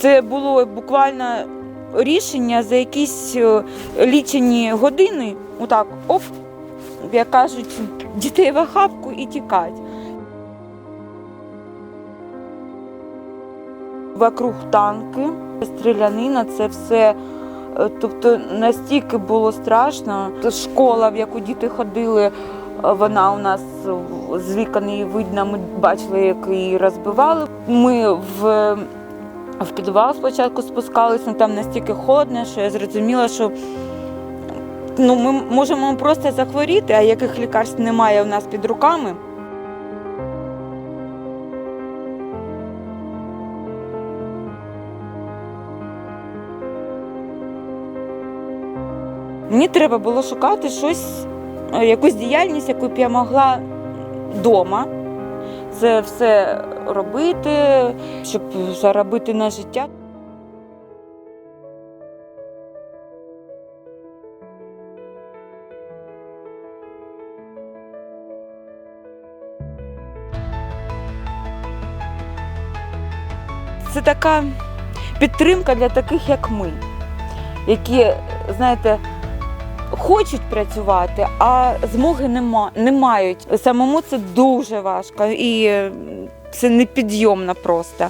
Це було буквально рішення за якісь е, лічені години. Отак, оп, як кажуть, дітей в охапку і тікать. Вокруг танки, стрілянина, це все. е, Тобто настільки було страшно. Школа, в яку діти ходили, е, вона у нас з вікон її видно, ми бачили, як її розбивали. Ми в, в підвал спочатку спускалися, ну, там настільки холодно, що я зрозуміла, що ну, ми можемо просто захворіти, а яких лікарств немає у нас під руками. Мені треба було шукати щось, якусь діяльність, яку б я могла вдома. Це все робити, щоб заробити на життя. Це така підтримка для таких, як ми, які, знаєте, хочуть працювати, а змоги нема, не мають. Самому це дуже важко і е, це непідйомно просто.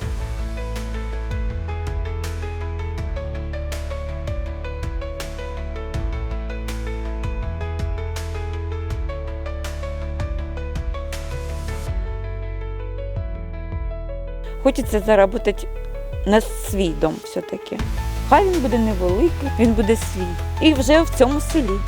Хочеться заробити на свій дом все-таки. Хай він буде невеликий, він буде свій. І вже в цьому селі.